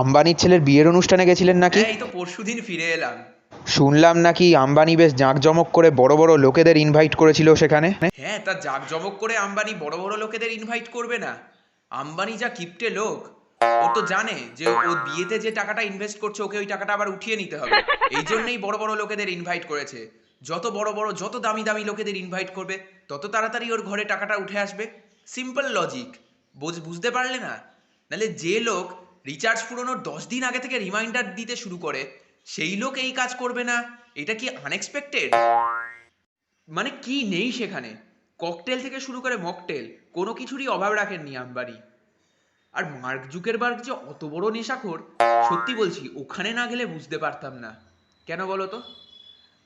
আম্বানির ছেলের বিয়ের অনুষ্ঠানে গেছিলেন নাকি? হ্যাঁ এই তো পরশুদিন ফিরে এলাম। শুনলাম নাকি আম্বানি বেশ জাঁকজমক করে বড় বড় লোকেদের ইনভাইট করেছিল সেখানে? হ্যাঁ তা জাঁকজমক করে আম্বানি বড় বড় লোকেদের ইনভাইট করবে না। আম্বানি যা কিপটে লোক ও তো জানে যে ও বিয়েতে যে টাকাটা ইনভেস্ট করছে ওকে ওই টাকাটা আবার উঠিয়ে নিতে হবে। এই জন্যই বড় বড় লোকেদের ইনভাইট করেছে। যত বড় বড় যত দামি দামি লোকেদের ইনভাইট করবে তত তাড়াতাড়ি ওর ঘরে টাকাটা উঠে আসবে। সিম্পল লজিক বুঝতে পারলে না? নাহলে যে লোক রিচার্জ পুরোনোর দশ দিন আগে থেকে রিমাইন্ডার দিতে শুরু করে। সেই লোক এই কাজ করবে না। এটা কি আনএক্সপেক্টেড মানে কি নেই সেখানে? ককটেল থেকে শুরু করে মকটেল কোনো কিছুরই অভাব রাখেননি আম্বানি। আর মার্ক জুকেরবার্গ যে অত বড় নেশাখোর, সত্যি বলছি, ওখানে না গেলে বুঝতে পারতাম না। কেন বলো তো?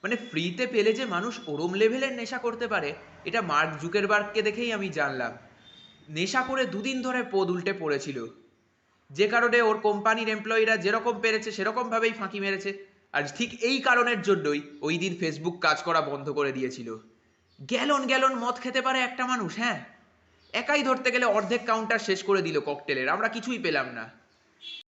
মানে ফ্রিতে পেলে যে মানুষ ওরম লেভেলের নেশা করতে পারে, এটা মার্ক জুকেরবার্গকে দেখেই আমি জানলাম। নেশা করে দুদিন ধরে পদ উল্টে পড়েছিল। যে কারণে ওর কোম্পানির এমপ্লয়িরা যেরকম পেরেছে সেরকম ভাবেই ফাঁকি মেরেছে। আর ঠিক এই কারণের জন্যই ওই দিন ফেসবুক কাজ করা বন্ধ করে দিয়েছিল। গ্যালন গ্যালন মদ খেতে পারে একটা মানুষ হ্যাঁ? একাই ধরতে গেলে অর্ধেক কাউন্টার শেষ করে দিল ককটেলের আমরা কিছুই পেলাম না।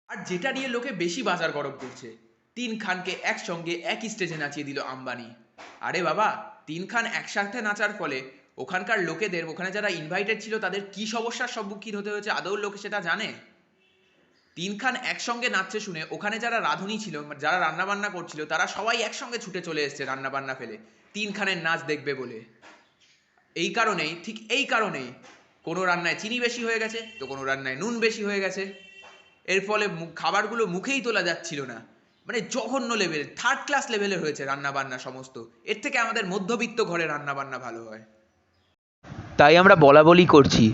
আর যেটা নিয়ে লোকে বেশি বাজার গরম করছে, তিন খানকে একসঙ্গে একই স্টেজে নাচিয়ে দিল আম্বানি। আরে বাবা, তিন খান একসাথে নাচার ফলে ওখানকার লোকেদের, ওখানে যারা ইনভাইটেড ছিল, তাদের কি সমস্যার সম্মুখীন হতে হয়েছে, আদৌ লোকে সেটা জানে? তিন খান একসঙ্গে নাচছে শুনে ওখানে যারা রাঁধুনি ছিল যারা রান্না বান্না করছিল, তারা সবাই একসঙ্গে ছুটে চলে এসছে রান্না বান্না ফেলে। তিন খানের নাচ দেখবে বলে। এই কারণেই, ঠিক এই কারণেই কোনো রান্নায় চিনি বেশি হয়ে গেছে, তো কোনো রান্নায় নুন বেশি হয়ে গেছে। এর ফলে খাবারগুলো মুখেই তোলা যাচ্ছিল না। মানে জঘন্য লেভেল থার্ড ক্লাস লেভেলের হয়েছে রান্না বান্না সমস্ত। এর থেকে আমাদের মধ্যবিত্ত ঘরে রান্না বান্না ভালো হয়। তাই আমরা বলা বলি করছি।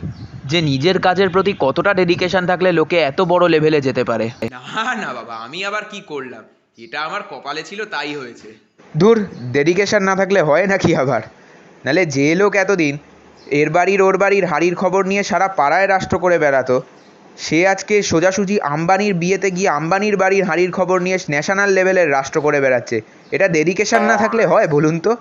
যে নিজের কাজের প্রতি কতটা ডেডিকেশন থাকলে লোকে এত বড় লেভেলে যেতে পারে। না না বাবা আমি আবার কি করলাম? এটা আমার কপালে ছিল তাই হয়েছে। দূর ডেডিকেশন না থাকলে হয় নাকি আবার? নালে যে লোক এতদিন এর বাড়ির ওর বাড়ির হাড়ির খবর নিয়ে সারা পাড়ায় রাষ্ট্র করে বেড়াতো সে আজকে সোজাসুজি আম্বানির বিয়েতে গিয়ে আম্বানির বাড়ির হাড়ির খবর নিয়ে ন্যাশনাল লেভেলের রাষ্ট্র করে বেড়াচ্ছে। এটা ডেডিকেশন না থাকলে হয় বলুন তো?